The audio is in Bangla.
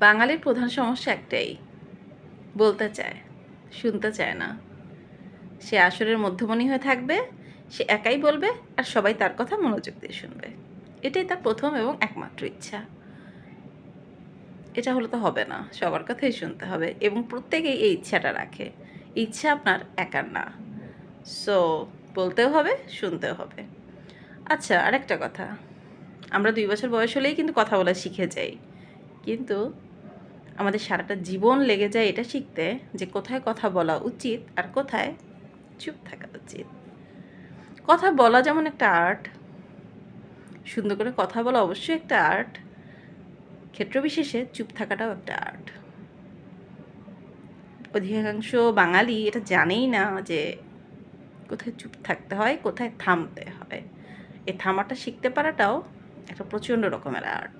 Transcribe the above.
বাঙালির প্রধান সমস্যা একটাই। বলতে চায়, শুনতে চায় না। সে আসরের মধ্যমণি হয়ে থাকবে, সে একাই বলবে আর সবাই তার কথা মনোযোগ দিয়ে শুনবে। এটাই তার প্রথম এবং একমাত্র ইচ্ছা। এটা হলে তো হবে না, সবার কথাই শুনতে হবে এবং প্রত্যেকেই এই ইচ্ছাটা রাখে। ইচ্ছা আপনার একার না। সো, বলতেও হবে, শুনতেও হবে। আচ্ছা আরেকটা কথা। আমরা দুই বছর বয়স হলেই কিন্তু কথা বলা শিখে যাই। কিন্তু আমাদের সারাটা জীবন লেগে যায় এটা শিখতে যে কোথায় কথা বলা উচিত আর কোথায় চুপ থাকা উচিত। কথা বলা যেমন একটা আর্ট সুন্দর করে কথা বলা অবশ্যই একটা আর্ট ক্ষেত্রবিশেষে চুপ থাকাটাও একটা আর্ট অধিকাংশ বাঙালি এটা জানেই না যে কোথায় চুপ থাকতে হয়, কোথায় থামতে হয়। এই থামাটা শিখতে পারাটাও একটা প্রচণ্ড রকমের আর্ট